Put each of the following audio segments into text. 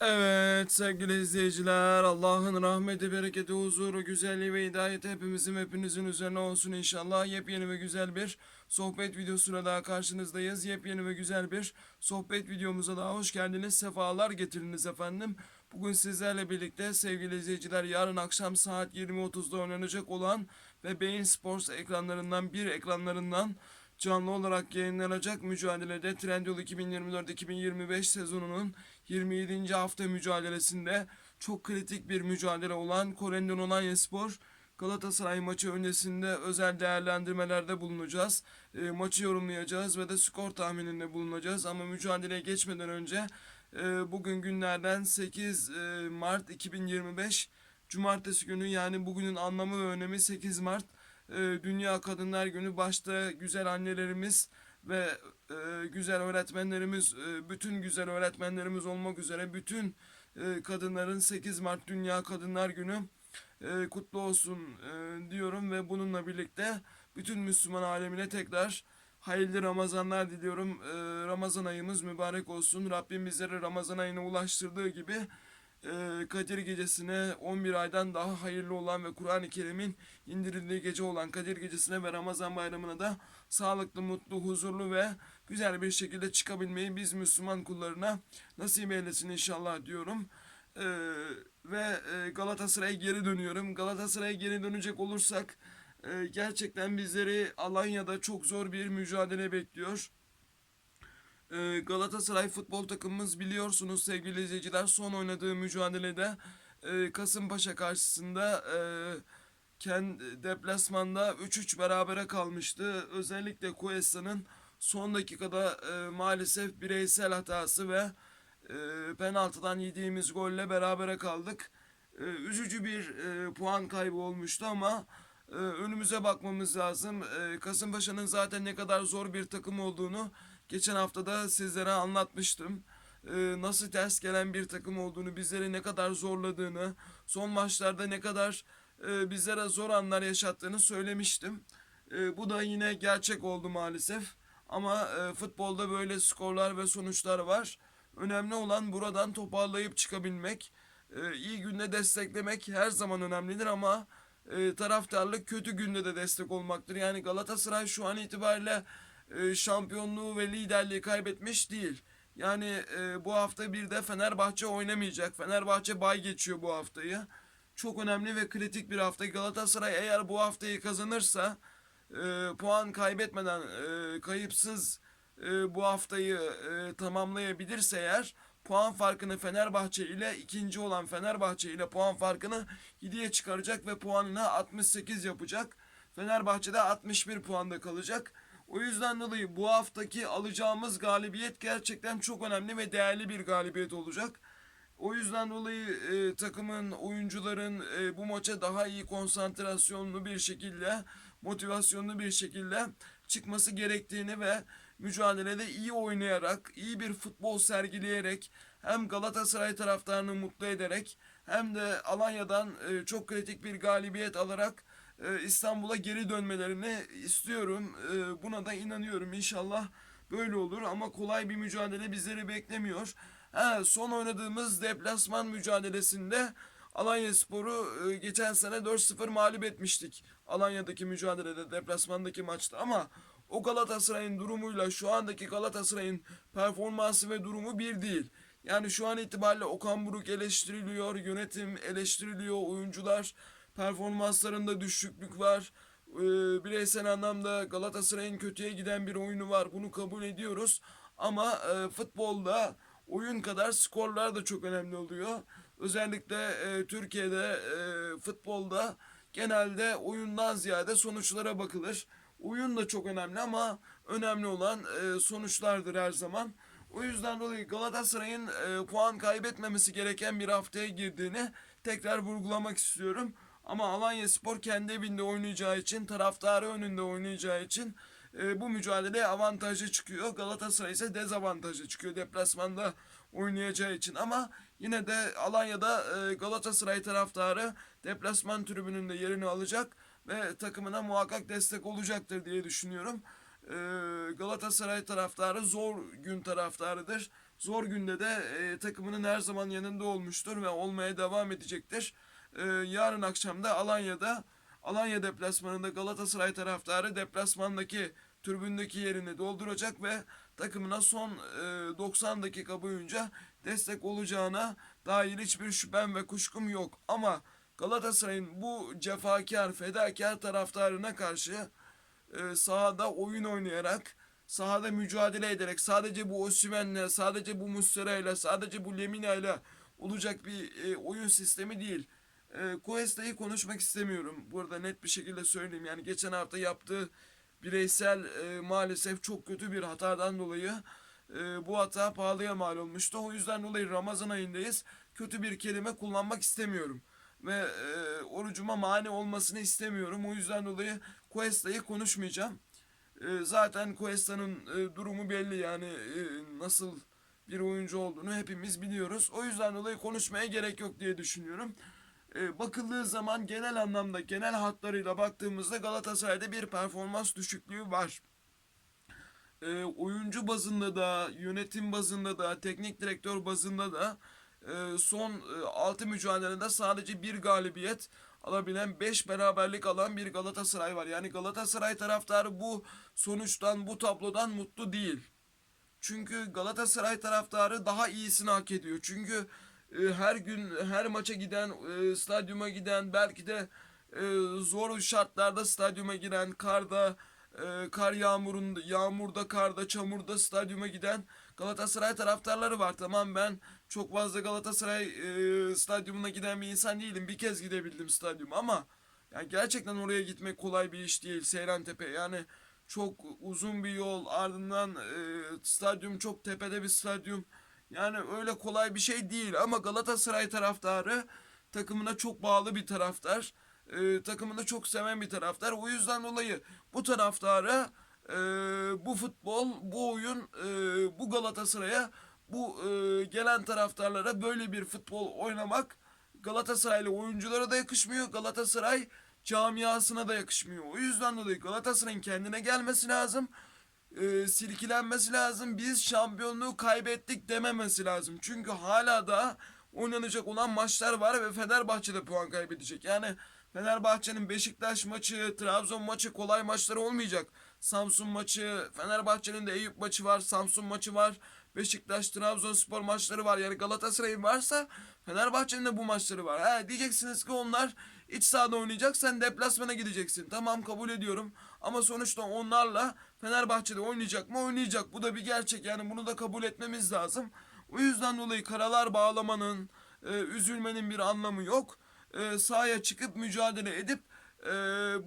Evet sevgili izleyiciler Allah'ın rahmeti, bereketi, huzuru, güzelliği ve hidayeti hepimizin hepinizin üzerine olsun inşallah. Yepyeni ve güzel bir sohbet videosuyla daha karşınızdayız. Yepyeni ve güzel bir sohbet videomuza daha hoş geldiniz. Sefalar getiriniz efendim. Bugün sizlerle birlikte sevgili izleyiciler yarın akşam saat 20.30'da oynanacak olan ve Beyin Sports ekranlarından bir ekranlarından canlı olarak yayınlanacak mücadelede Trendyol 2024-2025 sezonunun 27. hafta mücadelesinde çok kritik bir mücadele olan Korendon Olanyaspor Galatasaray maçı öncesinde özel değerlendirmelerde bulunacağız. E, maçı yorumlayacağız ve de skor tahmininde bulunacağız. Ama mücadeleye geçmeden önce e, bugün günlerden 8 e, Mart 2025 Cumartesi günü yani bugünün anlamı ve önemi 8 Mart Dünya Kadınlar Günü başta güzel annelerimiz ve e, güzel öğretmenlerimiz, e, bütün güzel öğretmenlerimiz olmak üzere bütün e, kadınların 8 Mart Dünya Kadınlar Günü kutlu olsun diyorum ve bununla birlikte bütün Müslüman alemine tekrar hayırlı Ramazanlar diliyorum. Ramazan ayımız mübarek olsun. Rabbim bizleri Ramazan ayına ulaştırdığı gibi Kadir gecesine 11 aydan daha hayırlı olan ve Kur'an-ı Kerim'in indirildiği gece olan Kadir gecesine ve Ramazan bayramına da sağlıklı, mutlu, huzurlu ve güzel bir şekilde çıkabilmeyi biz Müslüman kullarına nasip eylesin inşallah diyorum. E, ve e, Galatasaray'a geri dönüyorum. Galatasaray'a geri dönecek olursak e, gerçekten bizleri Alanya'da çok zor bir mücadele bekliyor. Ee, Galatasaray futbol takımımız biliyorsunuz sevgili izleyiciler son oynadığı mücadelede e, Kasımpaşa karşısında e, deplasmanda 3-3 berabere kalmıştı. Özellikle Cuesta'nın son dakikada e, maalesef bireysel hatası ve e, penaltıdan yediğimiz golle berabere kaldık. E, üzücü bir puan kaybı olmuştu ama önümüze bakmamız lazım. Kasımpaşa'nın zaten ne kadar zor bir takım olduğunu geçen haftada sizlere anlatmıştım. E, nasıl ters gelen bir takım olduğunu, bizleri ne kadar zorladığını, son maçlarda ne kadar e, bizlere zor anlar yaşattığını söylemiştim. E, bu da yine gerçek oldu maalesef. Ama e, futbolda böyle skorlar ve sonuçlar var. Önemli olan buradan toparlayıp çıkabilmek. E, iyi günde desteklemek her zaman önemlidir ama e, taraftarlık kötü günde de destek olmaktır. Yani Galatasaray şu an itibariyle e, şampiyonluğu ve liderliği kaybetmiş değil. Yani e, bu hafta bir de Fenerbahçe oynamayacak. Fenerbahçe bay geçiyor bu haftayı. Çok önemli ve kritik bir hafta. Galatasaray eğer bu haftayı kazanırsa e, puan kaybetmeden e, kayıpsız e, bu haftayı e, tamamlayabilirse eğer puan farkını Fenerbahçe ile ikinci olan Fenerbahçe ile puan farkını 7'ye çıkaracak ve puanını 68 yapacak. Fenerbahçe'de 61 puanda kalacak. O yüzden dolayı bu haftaki alacağımız galibiyet gerçekten çok önemli ve değerli bir galibiyet olacak. O yüzden dolayı e, takımın, oyuncuların e, bu maça daha iyi konsantrasyonlu bir şekilde, motivasyonlu bir şekilde çıkması gerektiğini ve mücadelede iyi oynayarak, iyi bir futbol sergileyerek hem Galatasaray taraftarını mutlu ederek hem de Alanya'dan e, çok kritik bir galibiyet alarak İstanbul'a geri dönmelerini istiyorum. E, buna da inanıyorum inşallah böyle olur ama kolay bir mücadele bizleri beklemiyor. Ha, son oynadığımız deplasman mücadelesinde Alanya Sporu e, geçen sene 4-0 mağlup etmiştik. Alanya'daki mücadelede, deplasmandaki maçta ama o Galatasaray'ın durumuyla şu andaki Galatasaray'ın performansı ve durumu bir değil. Yani şu an itibariyle Okan Buruk eleştiriliyor, yönetim eleştiriliyor, oyuncular performanslarında düşüklük var. Ee, bireysel anlamda Galatasaray'ın kötüye giden bir oyunu var. Bunu kabul ediyoruz. Ama e, futbolda oyun kadar skorlar da çok önemli oluyor. Özellikle e, Türkiye'de e, futbolda genelde oyundan ziyade sonuçlara bakılır. Oyun da çok önemli ama önemli olan e, sonuçlardır her zaman. O yüzden dolayı Galatasaray'ın e, puan kaybetmemesi gereken bir haftaya girdiğini tekrar vurgulamak istiyorum. Ama Alanya Spor kendi evinde oynayacağı için, taraftarı önünde oynayacağı için e, bu mücadeleye avantajlı çıkıyor. Galatasaray ise dezavantajlı çıkıyor deplasmanda oynayacağı için. Ama yine de Alanya'da e, Galatasaray taraftarı deplasman tribününde yerini alacak ve takımına muhakkak destek olacaktır diye düşünüyorum. E, Galatasaray taraftarı zor gün taraftarıdır. zor günde de e, takımının her zaman yanında olmuştur ve olmaya devam edecektir. E, yarın akşam da Alanya'da Alanya deplasmanında Galatasaray taraftarı deplasmandaki tribündeki yerini dolduracak ve takımına son e, 90 dakika boyunca destek olacağına dair hiçbir şüphem ve kuşkum yok. Ama Galatasaray'ın bu cefakar, fedakar taraftarına karşı e, sahada oyun oynayarak, sahada mücadele ederek sadece bu Osimhen'le, sadece bu Muslera'yla, sadece bu Lemina'yla olacak bir e, oyun sistemi değil. E, Cuesta'yı konuşmak istemiyorum. Burada net bir şekilde söyleyeyim. Yani geçen hafta yaptığı bireysel e, maalesef çok kötü bir hatadan dolayı e, bu hata pahalıya mal olmuştu. O yüzden dolayı Ramazan ayındayız. Kötü bir kelime kullanmak istemiyorum. Ve e, orucuma mani olmasını istemiyorum. O yüzden dolayı Cuesta'yı konuşmayacağım. E, zaten Cuesta'nın e, durumu belli yani e, nasıl bir oyuncu olduğunu hepimiz biliyoruz. O yüzden dolayı konuşmaya gerek yok diye düşünüyorum. E, bakıldığı zaman genel anlamda genel hatlarıyla baktığımızda Galatasaray'da bir performans düşüklüğü var. E, oyuncu bazında da, yönetim bazında da, teknik direktör bazında da e, son e, 6 mücadelede sadece bir galibiyet alabilen 5 beraberlik alan bir Galatasaray var. Yani Galatasaray taraftarı bu sonuçtan, bu tablodan mutlu değil. Çünkü Galatasaray taraftarı daha iyisini hak ediyor. Çünkü e, her gün her maça giden, e, stadyuma giden, belki de e, zor şartlarda stadyuma giren, karda, kar yağmurunda, yağmurda, karda, çamurda stadyuma giden Galatasaray taraftarları var. Tamam ben çok fazla Galatasaray stadyumuna giden bir insan değilim. Bir kez gidebildim stadyuma ama yani gerçekten oraya gitmek kolay bir iş değil. Seyrantepe yani çok uzun bir yol ardından e, stadyum çok tepede bir stadyum. Yani öyle kolay bir şey değil ama Galatasaray taraftarı takımına çok bağlı bir taraftar. E, takımını çok seven bir taraftar. O yüzden dolayı bu taraftarı e, bu futbol, bu oyun, e, bu Galatasaray'a, bu e, gelen taraftarlara böyle bir futbol oynamak Galatasaraylı oyunculara da yakışmıyor. Galatasaray camiasına da yakışmıyor. O yüzden dolayı Galatasaray'ın kendine gelmesi lazım. E, silkilenmesi lazım. Biz şampiyonluğu kaybettik dememesi lazım. Çünkü hala da oynanacak olan maçlar var ve Fenerbahçe'de puan kaybedecek. Yani Fenerbahçe'nin Beşiktaş maçı, Trabzon maçı kolay maçları olmayacak. Samsun maçı, Fenerbahçe'nin de Eyüp maçı var, Samsun maçı var. Beşiktaş, Trabzonspor maçları var. Yani Galatasaray'ın varsa Fenerbahçe'nin de bu maçları var. Ha, diyeceksiniz ki onlar iç sahada oynayacak, sen deplasmana gideceksin. Tamam kabul ediyorum. Ama sonuçta onlarla Fenerbahçe'de oynayacak mı? Oynayacak. Bu da bir gerçek. Yani bunu da kabul etmemiz lazım. O yüzden dolayı karalar bağlamanın, e, üzülmenin bir anlamı yok. E, sahaya çıkıp mücadele edip e,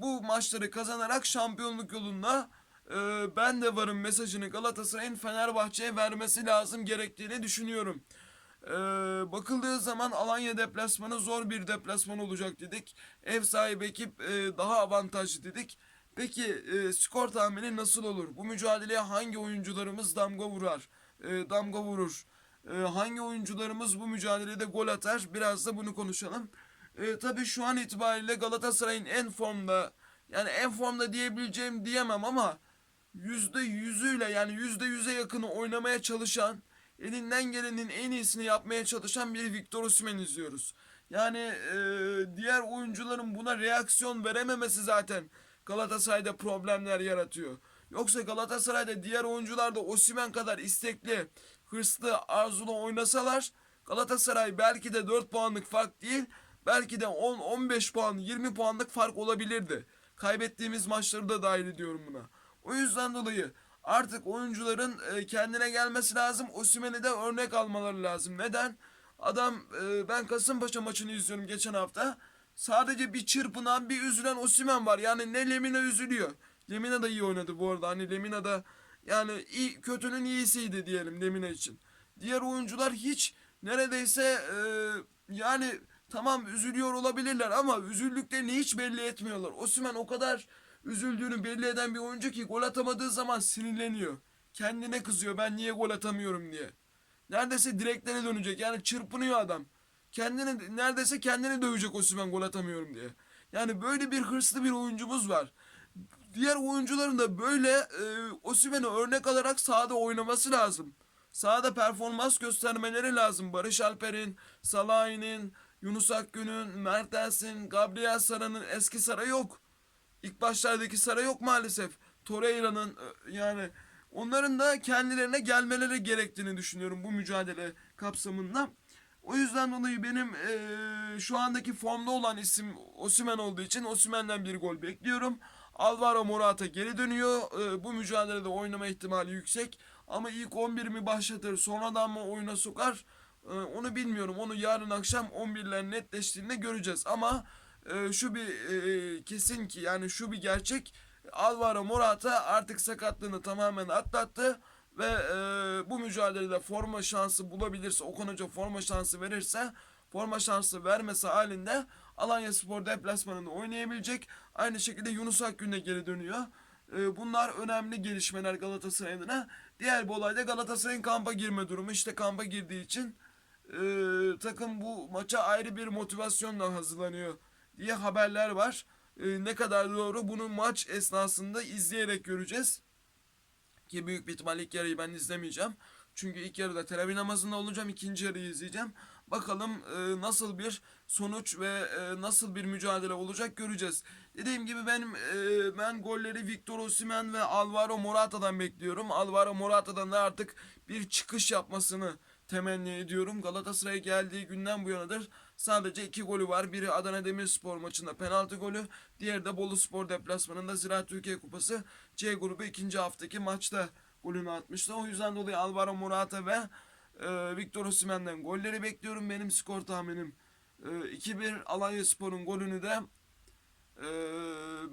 bu maçları kazanarak şampiyonluk yolunda e, ben de varım mesajını Galatasaray'ın Fenerbahçe'ye vermesi lazım gerektiğini düşünüyorum. E, bakıldığı zaman Alanya deplasmanı zor bir deplasman olacak dedik. Ev sahibi ekip e, daha avantajlı dedik. Peki e, skor tahmini nasıl olur? Bu mücadeleye hangi oyuncularımız damga vurar? E, damga vurur? E, hangi oyuncularımız bu mücadelede gol atar? Biraz da bunu konuşalım. E, tabii şu an itibariyle Galatasaray'ın en formda yani en formda diyebileceğim diyemem ama yüzde yüzüyle yani yüzde yüze yakını oynamaya çalışan elinden gelenin en iyisini yapmaya çalışan bir Victor Osimhen izliyoruz. Yani e, diğer oyuncuların buna reaksiyon verememesi zaten Galatasaray'da problemler yaratıyor. Yoksa Galatasaray'da diğer oyuncular da Osimhen kadar istekli, hırslı, arzulu oynasalar Galatasaray belki de 4 puanlık fark değil belki de 10, 15 puan, 20 puanlık fark olabilirdi. Kaybettiğimiz maçları da dahil ediyorum buna. O yüzden dolayı artık oyuncuların e, kendine gelmesi lazım. Osimhen'i de örnek almaları lazım. Neden? Adam e, ben Kasımpaşa maçını izliyorum geçen hafta. Sadece bir çırpınan bir üzülen Osimhen var. Yani ne Lemina üzülüyor. Lemina da iyi oynadı bu arada. Hani Lemina da yani iyi, kötünün iyisiydi diyelim Lemina için. Diğer oyuncular hiç neredeyse e, yani tamam üzülüyor olabilirler ama üzüldüklerini hiç belli etmiyorlar. Osimhen o kadar üzüldüğünü belli eden bir oyuncu ki gol atamadığı zaman sinirleniyor. Kendine kızıyor ben niye gol atamıyorum diye. Neredeyse direklere dönecek yani çırpınıyor adam. Kendini neredeyse kendini dövecek Osimhen gol atamıyorum diye. Yani böyle bir hırslı bir oyuncumuz var. Diğer oyuncuların da böyle e, Osimhen'i örnek alarak sahada oynaması lazım. sahada performans göstermeleri lazım. Barış Alper'in, Salah'ın, Yunus Akgün'ün, Mertens'in, Gabriel Sara'nın eski Sara yok. İlk başlardaki Sara yok maalesef. Torreira'nın e, yani onların da kendilerine gelmeleri gerektiğini düşünüyorum bu mücadele kapsamında. O yüzden dolayı benim e, şu andaki formda olan isim Osimhen olduğu için Osimhen'den bir gol bekliyorum. Alvaro Morata geri dönüyor. E, bu mücadelede oynama ihtimali yüksek. Ama ilk 11 mi başlatır sonradan mı oyuna sokar e, onu bilmiyorum. Onu yarın akşam 11'ler netleştiğinde göreceğiz. Ama e, şu bir e, kesin ki yani şu bir gerçek. Alvaro Morata artık sakatlığını tamamen atlattı ve e, bu mücadelede forma şansı bulabilirse, Okan Hoca forma şansı verirse, forma şansı vermesi halinde Alanya Spor deplasmanında oynayabilecek. Aynı şekilde Yunus Akgün de geri dönüyor. E, bunlar önemli gelişmeler Galatasaray adına. Diğer bir olay da Galatasaray'ın kampa girme durumu. İşte kampa girdiği için e, takım bu maça ayrı bir motivasyonla hazırlanıyor diye haberler var. E, ne kadar doğru bunu maç esnasında izleyerek göreceğiz. Ki büyük bir ihtimalle ilk yarıyı ben izlemeyeceğim. Çünkü ilk yarıda teravih namazında olacağım. ikinci yarıyı izleyeceğim. Bakalım e, nasıl bir sonuç ve e, nasıl bir mücadele olacak göreceğiz. Dediğim gibi benim ben golleri Victor Osimhen ve Alvaro Morata'dan bekliyorum. Alvaro Morata'dan da artık bir çıkış yapmasını temenni ediyorum. Galatasaray geldiği günden bu yanadır sadece iki golü var. Biri Adana Demirspor maçında penaltı golü. Diğeri de Bolu Spor deplasmanında Ziraat Türkiye Kupası C grubu ikinci haftaki maçta golünü atmıştı. O yüzden dolayı Alvaro Morata ve e, Victor Osimhen'den golleri bekliyorum. Benim skor tahminim e, 2-1 Alanya Spor'un golünü de e,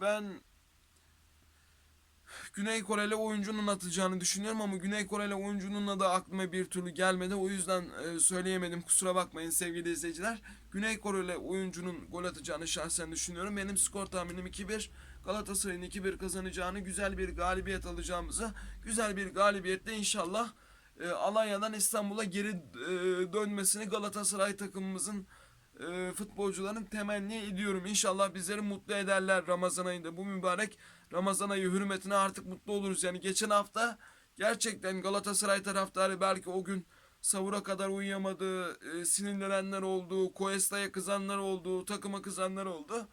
ben Güney Koreli oyuncunun atacağını düşünüyorum ama Güney Koreli oyuncunun da aklıma bir türlü gelmedi. O yüzden e, söyleyemedim. Kusura bakmayın sevgili izleyiciler. Güney Koreli oyuncunun gol atacağını şahsen düşünüyorum. Benim skor tahminim 2-1. Galatasaray'ın 2-1 kazanacağını, güzel bir galibiyet alacağımızı, güzel bir galibiyetle inşallah e, Alanya'dan İstanbul'a geri e, dönmesini Galatasaray takımımızın futbolcuların temenni ediyorum. İnşallah bizleri mutlu ederler Ramazan ayında. Bu mübarek Ramazan ayı hürmetine artık mutlu oluruz. Yani geçen hafta gerçekten Galatasaray taraftarı belki o gün savura kadar uyuyamadı, e, sinirlenenler oldu, Koesta'ya kızanlar oldu, takıma kızanlar oldu.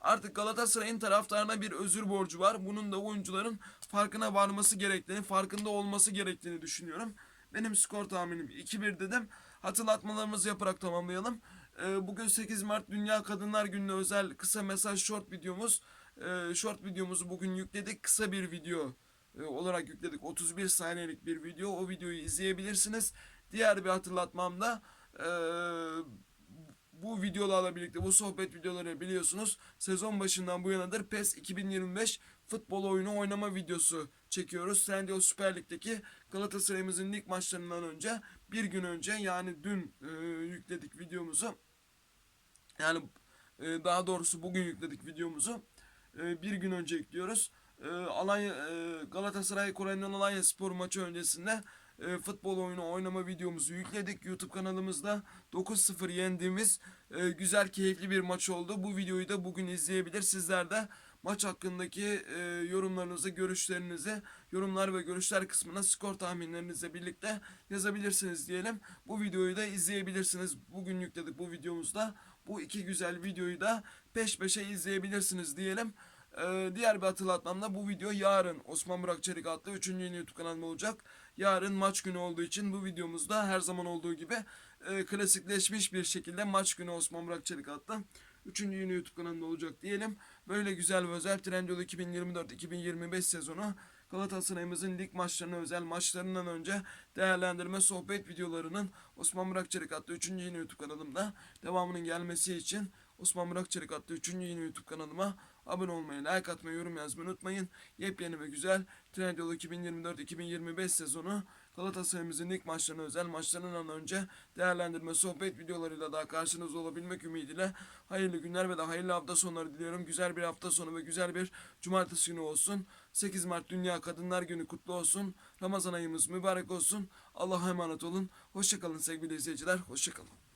Artık Galatasaray'ın taraftarına bir özür borcu var. Bunun da oyuncuların farkına varması gerektiğini, farkında olması gerektiğini düşünüyorum. Benim skor tahminim 2-1 dedim. Hatırlatmalarımızı yaparak tamamlayalım. Ee, bugün 8 Mart Dünya Kadınlar Günü'ne özel kısa mesaj short videomuz. Ee, short videomuzu bugün yükledik. Kısa bir video e, olarak yükledik. 31 saniyelik bir video. O videoyu izleyebilirsiniz. Diğer bir hatırlatmam da e, bu videolarla birlikte bu sohbet videoları biliyorsunuz sezon başından bu yanadır PES 2025 futbol oyunu oynama videosu çekiyoruz. Trendyol Süper Lig'deki Galatasaray'ımızın lig maçlarından önce bir gün önce yani dün e, yükledik videomuzu. Yani e, daha doğrusu bugün yükledik videomuzu. E, bir gün önce yüklüyoruz. E, Alanya Galatasaray Kore'nin Alanya Spor maçı öncesinde e, futbol oyunu oynama videomuzu yükledik YouTube kanalımızda. 9-0 yendiğimiz e, güzel keyifli bir maç oldu. Bu videoyu da bugün izleyebilir. Sizler de maç hakkındaki e, yorumlarınızı, görüşlerinizi yorumlar ve görüşler kısmına skor tahminlerinizle birlikte yazabilirsiniz diyelim. Bu videoyu da izleyebilirsiniz. Bugün yükledik bu videomuzda. Bu iki güzel videoyu da peş peşe izleyebilirsiniz diyelim. Ee, diğer bir hatırlatmam da bu video yarın Osman Burak Çelik adlı 3. yeni YouTube kanalımda olacak. Yarın maç günü olduğu için bu videomuzda her zaman olduğu gibi e, klasikleşmiş bir şekilde maç günü Osman Burak Çelik adlı 3. yeni YouTube kanalımda olacak diyelim. Böyle güzel ve özel Trendyol 2024-2025 sezonu Galatasaray'ımızın lig maçlarına özel maçlarından önce değerlendirme sohbet videolarının Osman Burak Çelik adlı 3. yeni YouTube kanalımda devamının gelmesi için Osman Burak Çelik adlı 3. yeni YouTube kanalıma abone olmayı, like atmayı, yorum yazmayı unutmayın. Yepyeni ve güzel Trendyol 2024-2025 sezonu Galatasaray'ımızın ilk maçlarına özel maçlarından önce değerlendirme sohbet videolarıyla daha karşınızda olabilmek ümidiyle hayırlı günler ve de hayırlı hafta sonları diliyorum. Güzel bir hafta sonu ve güzel bir cumartesi günü olsun. 8 Mart Dünya Kadınlar Günü kutlu olsun. Ramazan ayımız mübarek olsun. Allah'a emanet olun. Hoşçakalın sevgili izleyiciler. Hoşçakalın.